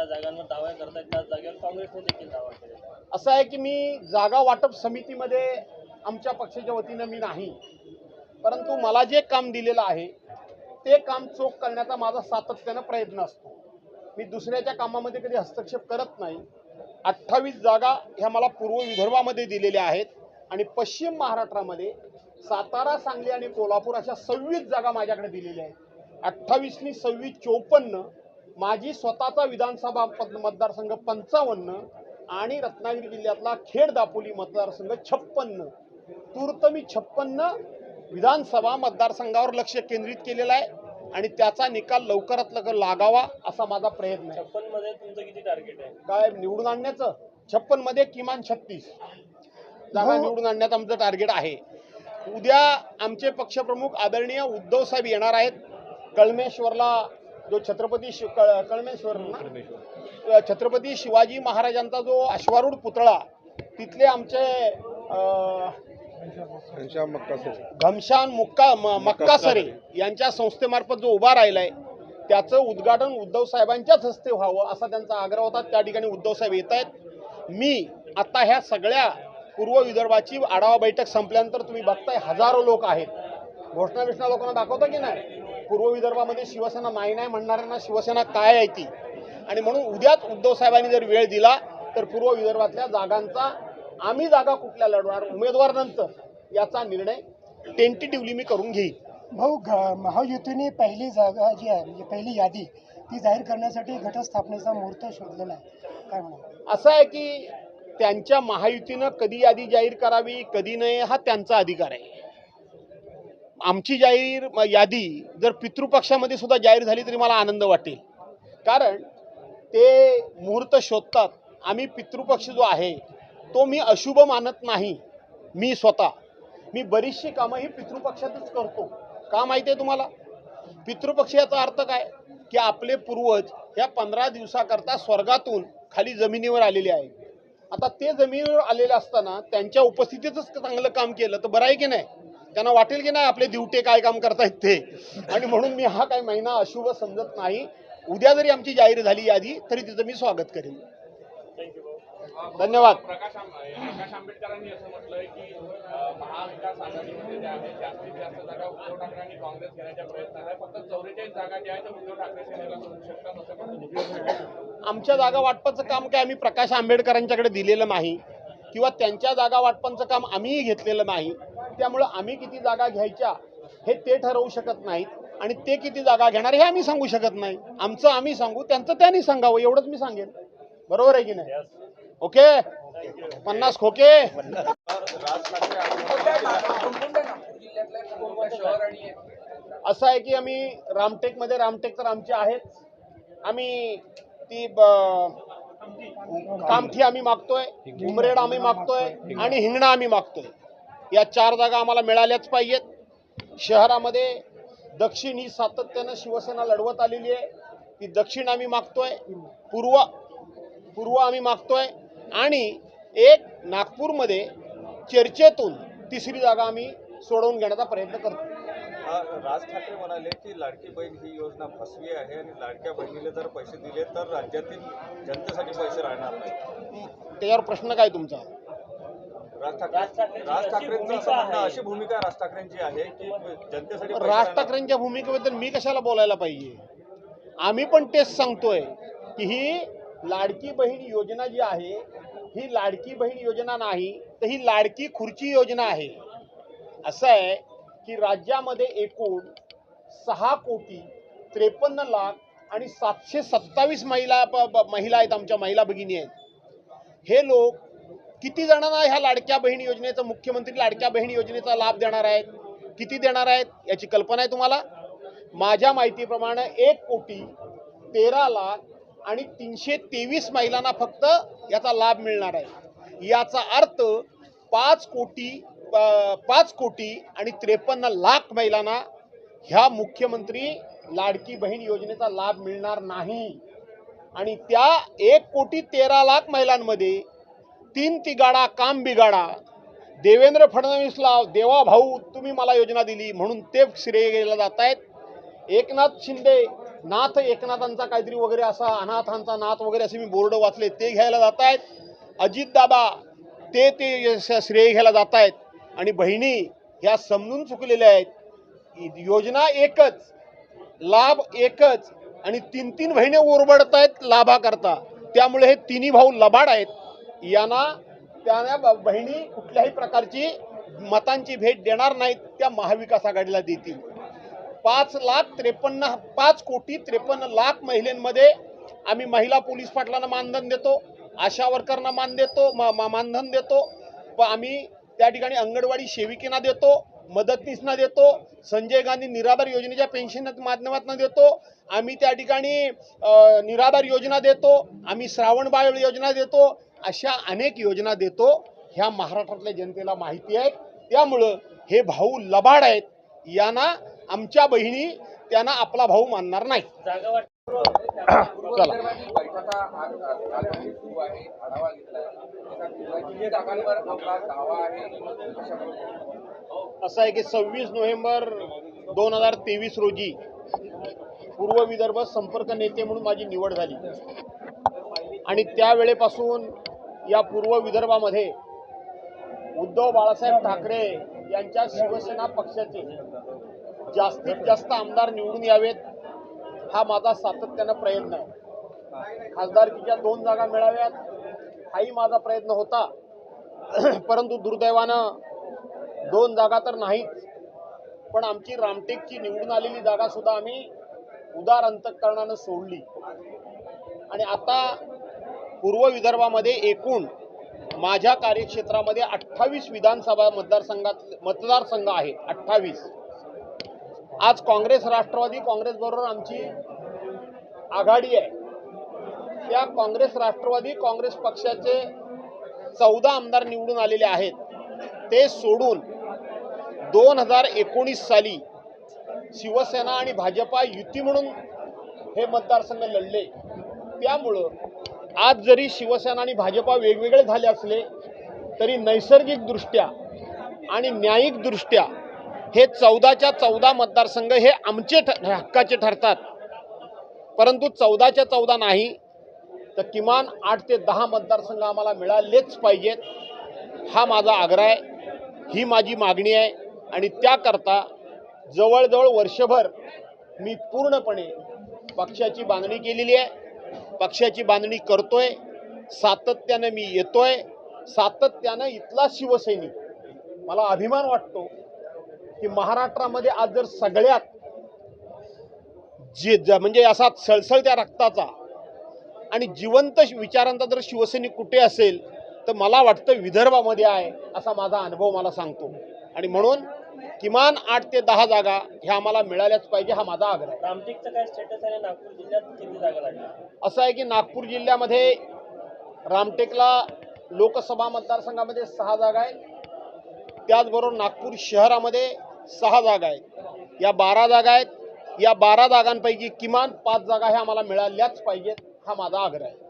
ज्या जागांवर दावा करताय त्या जागेवर काँग्रेसने देखील दावा केलेला आहे. असं आहे की मी जागा वाटप समितीमध्ये आमच्या पक्षाच्या वतीनं मी नाही परंतु मला जे काम दिलेलं आहे ते काम चोख करण्याचा माझा सातत्यानं प्रयत्न असतो. मी दुसऱ्याच्या कामामध्ये कधी हस्तक्षेप करत नाही. अठ्ठावीस जागा ह्या मला पूर्व विदर्भामध्ये दिलेल्या आहेत आणि पश्चिम महाराष्ट्रामध्ये सातारा सांगली आणि कोल्हापूर अशा सव्वीस जागा माझ्याकडे दिलेल्या आहेत. अठ्ठावीसनी सव्वीस चोपन्न माझी स्वतःचा विधानसभा मतदारसंघ पंचावन्न आणि रत्नागिरी जिल्ह्यातला खेड दापोली मतदारसंघ छप्पन्न. तूर्त मी छप्पन्न विधानसभा मतदारसंघावर लक्ष केंद्रित केलेलं आहे आणि त्याचा निकाल लवकरात लवकर लागावा असा माझा प्रयत्न आहे. छप्पनमध्ये तुमचं किती टार्गेट आहे? काय निवडून आणण्याचं? छप्पनमध्ये किमान छत्तीस. जागा निवडून आणण्याचं आमचं टार्गेट आहे. उद्या आमचे पक्षप्रमुख आदरणीय उद्धव साहेब येणार आहेत. कळमेश्वरला जो छत्रपती शिव कळ कळमेश्वर? छत्रपती शिवाजी महाराजांचा जो अश्वारूढ पुतळा तिथले आमचे घमशान मुक्का मक्कासरे यांच्या संस्थेमार्फत जो उभा राहिलाय त्याचं उद्घाटन उद्धव साहेबांच्याच हस्ते व्हावं असा त्यांचा आग्रह होता. त्या ठिकाणी उद्धव साहेब येत आहेत. मी आता ह्या सगळ्या पूर्व विदर्भाची आढावा बैठक संपल्यानंतर तुम्ही बघताय हजारो लोक आहेत. घोषणा बिषणा लोकांना दाखवता की नाही? पूर्व विदर्भामध्ये शिवसेना नाही नाही म्हणणाऱ्यांना शिवसेना काय आहे ती? आणि म्हणून उद्याच उद्धव साहेबांनी जर वेळ दिला तर पूर्व विदर्भातल्या जागांचा आम्ही जागा कुठल्या लढवणार उमेदवार नंतर याचा निर्णय टेंटेटिव्हली मी करून घेईन. भाऊ महायुतीने पहिली जागा जी आहे म्हणजे पहिली यादी ती जाहीर करण्यासाठी घटस्थापनेचा मुहूर्त शोधलेला आहे. काय म्हणा असं आहे की त्यांच्या महायुतीनं कधी यादी जाहीर करावी कधी नाही हा त्यांचा अधिकार आहे. आमची जाहीर म- यादी जर पितृपक्षामध्ये सुद्धा जाहीर झाली तरी मला आनंद वाटेल. कारण ते मुहूर्त शोधतात आम्ही पितृपक्ष जो आहे तो मी अशुभ मानत नाही मी स्वतः. मी बरीचशी कामं ही पितृपक्षातच करतो. का माहिती आहे तुम्हाला? पितृपक्ष याचा अर्थ काय? की आपले पूर्वज ह्या पंधरा दिवसाकरता स्वर्गातून खाली जमिनीवर आलेले आहेत. आता ते जमिनीवर आलेले असताना त्यांच्या उपस्थितीतच चांगलं काम केलं तर बरं आहे की नाही? त्यांना वाटेल की नाही आपले दिवटे काय काम करतायत ते. आणि म्हणून मी हा काही महिना अशुभ समजत नाही. उद्या जरी आमची जाहीर झाली यादी तरी तिचं मी स्वागत करेन. धन्यवाद. प्रकाश आंब- प्रकाश आंबेडकरांनी असं म्हटलंय की अं, महाविकास आघाडीमध्ये ज्या आहेत जास्तीत जास्त जागा उद्धव ठाकरे आणि काँग्रेस घेण्याच्या प्रयत्नात आहे फक्त चौवेचाळीस जागा ज्या आहेत त्या उद्धव ठाकरे सेनेला मिळू शकतात असं म्हणून आमच्या जागा वाटपाचं काम काय आम्ही प्रकाश आंबेडकरांच्याकडे दिलेलं नाही. किंवा त्यांच्या जागा वाटपांचं काम आम्हीही घेतलेलं नाही त्यामुळं आम्ही किती जागा घ्यायच्या हे ते ठरवू शकत नाहीत आणि ते किती जागा घेणार हे आम्ही सांगू शकत नाही. आमचं आम्ही सांगू त्यांचं त्यांनी सांगावं एवढंच मी सांगेन. बरोबर आहे की नाही? ओके? पन्नास खोके? असं आहे की आम्ही रामटेकमध्ये रामटेक तर आमचे आहेत आम्ही ती कामठी आम्ही मागतोय उमरेड आम्ही मागतोय आणि हिंगणा आम्ही मागतोय. या चार जागा आम्हाला मिळाल्याच पाहिजेत. शहरामध्ये दक्षिण ही सातत्यानं शिवसेना लढवत आलेली आहे. ती दक्षिण आम्ही मागतोय पूर्व पूर्व आम्ही मागतोय आणि एक नागपूरमध्ये चर्चेतून तिसरी जागा आम्ही सोडवून घेण्याचा प्रयत्न करतो राज ठाकरे म्हणाले की लाडकी बहीण ही योजना फसवी आहे आणि लाडक्या बहिणीला जर पैसे दिले तर राज्यातील जनतेसाठी पैसे राहणार नाही. त्याच्यावर प्रश्न काय तुमचा? राज ठाकरे राज अशी ठाकरेंचं भूमिका असं म्हणणं आहे. अशी भूमिका राज ठाकरेंची आहे की जनतेसाठी राज ठाकरेंच्या भूमिकेबद्दल मी कशाला बोलायला पाहिजे? आम्ही पण तेच सांगतोय की ही लाडकी बहीण योजना जी आहे ही लाडकी बहीण योजना नाही तर ही लाडकी खुर्ची योजना आहे. असं आहे की राज्यामध्ये एकूण सहा कोटी त्रेपन्न लाख आणि सातशे सत्तावीस महिला ब- महिला आहेत आमच्या महिला भगिनी आहेत. हे लोक किती जणांना ह्या लाडक्या बहीण योजनेचा मुख्यमंत्री लाडक्या बहीण योजनेचा लाभ देणार आहेत? किती देणार आहेत? याची कल्पना आहे तुम्हाला? माझ्या माहितीप्रमाणे एक कोटी तेरा लाख आणि तीनशे तेवीस महिलांना फक्त याचा लाभ मिळणार आहे. याचा अर्थ पाच कोटी पाच कोटी आणि त्रेपन्न लाख महिलांना ह्या मुख्यमंत्री लाडकी बहीण योजनेचा लाभ मिळणार नाही. आणि त्या एक कोटी तेरा लाख महिलांमध्ये तीन तिगाडा काम बिगाडा देवेंद्र फडणवीसला देवा भाऊ तुम्ही मला योजना दिली म्हणून ते श्रेय गेला जात आहेत एकनाथ शिंदे नाथ एकनाथांचा काहीतरी वगैरे असा अनाथांचा नाथ वगैरे असे मी बोर्ड वाचले ते घ्यायला जात आहेत अजितदादा ते ते श्रेय घ्यायला जात आहेत आणि बहिणी ह्या समजून चुकलेल्या आहेत योजना एकच लाभ एकच आणि तीन तीन बहिणी ओरबडत आहेत लाभाकरता. त्यामुळे हे तिन्ही भाऊ लबाड आहेत. यांना त्या ब- बहिणी कुठल्याही प्रकारची मतांची भेट देणार नाहीत त्या महाविकास आघाडीला देतील. पाच लाख त्रेपन्न पाच कोटी त्रेपन्न लाख महिलांमध्ये आम्ही महिला पोलीस पाटलांना मानधन देतो आशा वर्करना मान देतो मा- मा- मानधन देतो. व आम्ही त्या ठिकाणी अंगणवाडी सेविकेना देतो मदतनीसना देतो संजय गांधी निराधार योजनेच्या पेन्शन माध्यमातून देतो आम्ही त्या ठिकाणी निराधार योजना देतो आम्ही श्रावणबाळ योजना देतो अशा अनेक योजना देतो. ह्या महाराष्ट्रातल्या जनतेला माहिती आहे त्यामुळं हे भाऊ लबाड आहेत. यांना आमच्या बहिणी त्यांना आपला भाऊ मानणार नाही. चला. सुरू आहे आढावा आपला दावा आहे असं आहे की सव्वीस नोव्हेंबर दोन हजार तेवीस रोजी पूर्व विदर्भ संपर्क नेते म्हणून माझी निवड झाली. आणि त्यावेळेपासून या पूर्व विदर्भामध्ये उद्धव बाळासाहेब ठाकरे यांच्या शिवसेना पक्षाचे जास्तीत जास्त आमदार निवडून यावेत हा माझा सातत्यानं प्रयत्न आहे. खासदारकीच्या दोन जागा मिळाव्यात हाही माझा प्रयत्न होता. परंतु दुर्दैवानं दोन जागा तर नाहीच. पण आमची रामटेकची निवडून आलेली जागा सुद्धा आम्ही उदार अंतकरणानं सोडली. आणि आता पूर्व विदर्भामध्ये एकूण माझ्या कार्यक्षेत्रामध्ये अठ्ठावीस विधानसभा मतदारसंघात मतदारसंघ आहेत अठ्ठावीस. आज काँग्रेस राष्ट्रवादी काँग्रेसबरोबर आमची आघाडी आहे. या काँग्रेस राष्ट्रवादी काँग्रेस पक्षाचे चौदा आमदार निवडून आलेले आहेत. ते सोडून दोन हजार एकोणीस साली शिवसेना आणि भाजपा युती म्हणून हे मतदारसंघ लढले. त्यामुळं आज जरी शिवसेना आणि भाजपा वेगवेगळे झाले असले तरी नैसर्गिकदृष्ट्या आणि न्यायिकदृष्ट्या हे चौदाच्या चौदा मतदारसंघ हे आमचे ठ हक्काचे ठरतात. परंतु चौदाच्या चौदा नाही तर किमान आठ ते दहा मतदारसंघ आम्हाला मिळालेच पाहिजेत. हा माझा आग्रह आहे. ही माझी मागणी आहे. आणि त्याकरता जवळजवळ वर्षभर मी पूर्णपणे पक्षाची बांधणी केलेली आहे. पक्षाची बांधणी करतोय. सातत्यानं मी येतोय. सातत्यानं इथला शिवसैनिक मला अभिमान वाटतो की महाराष्ट्रामध्ये आज जर सगळ्यात जे ज- म्हणजे असा सळसळत्या रक्ताचा आणि जिवंत विचारांचा जर शिवसैनिक कुठे असेल तर मला वाटतं विदर्भामध्ये आहे असा माझा अनुभव मला सांगतो. आणि म्हणून किमान आठ ते दहा जागा ह्या आम्हाला मिळाल्याच पाहिजे हा माझा आग्रह आहे. रामटेकचं काय स्टेटस आहे? नागपूर जिल्ह्यात किती जागा लागल्या असं आहे की नागपूर जिल्ह्यामध्ये रामटेकला लोकसभा मतदारसंघामध्ये सहा जागा आहेत. त्याचबरोबर नागपूर शहरामध्ये सहा जागा आहेत. या बारा जागा आहेत. या बारा जागांपैकी किमान पाच जागा ह्या आम्हाला मिळाल्याच पाहिजेत. हा माझा आग्रह आहे.